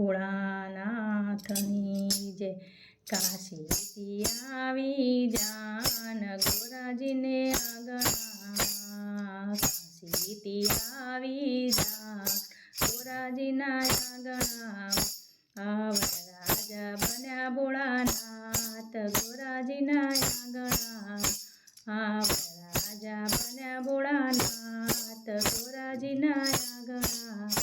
ભોળાનાથની જય કાશીથી આવી જાન ગોરાજીને આગણા. કાશીથી આવી જાન ગોરાજીના આગણા. આવડ રાજા બન્યા ભોળાનાથ ગોરાજીના આગણા. આવડ રાજા બન્યા ભોળાનાથ ગોરાજીના આંગણા.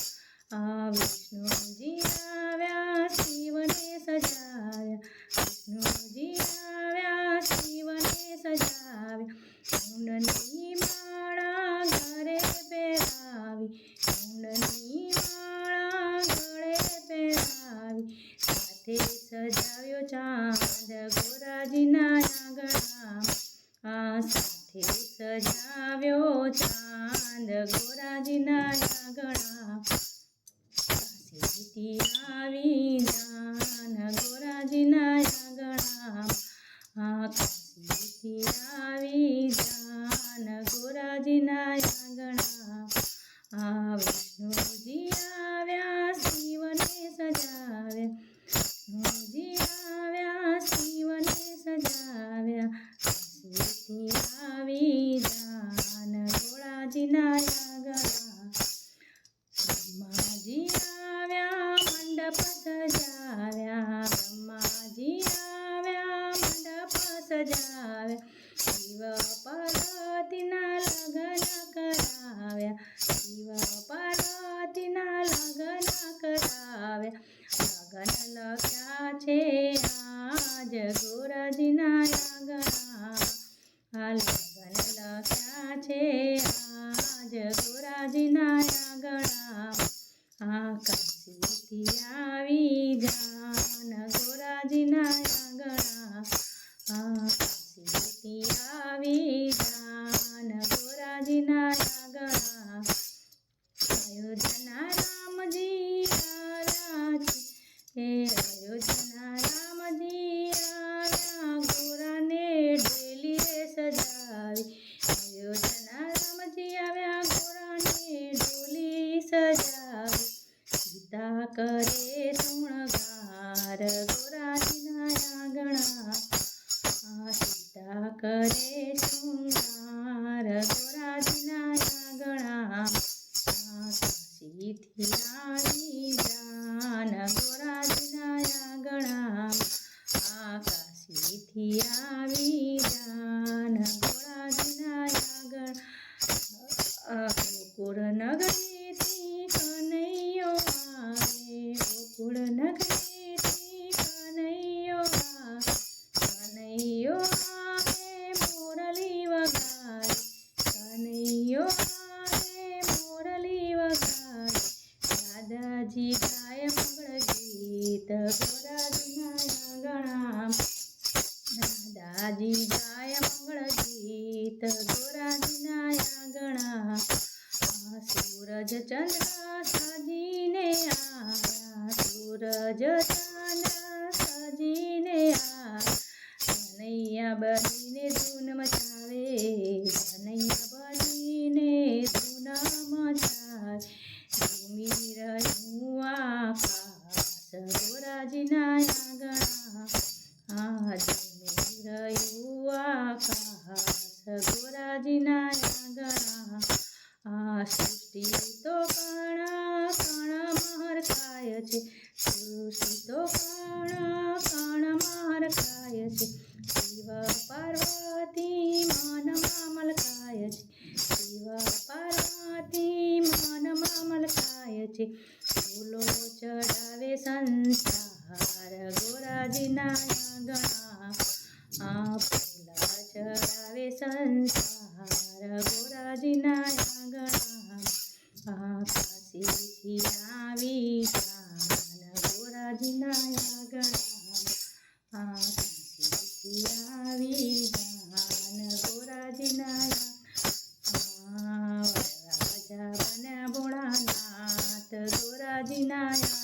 સજાવ્યો ચાંદ ગોરાજીના આંગણા આવી જાન આવી જાન ગોરાજીના આંગણા આ કાશીથી આવી જાન ગોરાજીના આંગણા ગોકુળ નગરીથી કનૈયો આવે ગોકુળ નગરીથી દાદાજી ગાય મંગળ ગીત ગોરાજીના આંગણા સૂરજ ચંદ્ર સજીને આયા, સૂરજ ચંદ્ર સજીને આવ્યા કનૈયા બનીને ધૂન મચાવે કનૈયા બનીને ધૂન મચાવે. ઘૂમી રહ્યું આકાશ ગોરાજીના આંગણા આ રહ્યું આકાશ ગોરાજીના ગણા આ સૃષ્ટિ તો કણ કણ હરખાય છે સૃષ્ટિ તો કણ કણ હરખાય છે શિવ પાર્વતી મનમાં મલકાય છે શિવ પાર્વતી મનમાં મલકાય છે ફૂલો ચડાવે સંસાર ગોરાજીના आपला चढावे संसार गोराजी नाया गणासी नावी गोराजी नाया गणा आकाशी नावी गान गोराजी नाया राजा बन्या बोडानाथ गोराजी नाया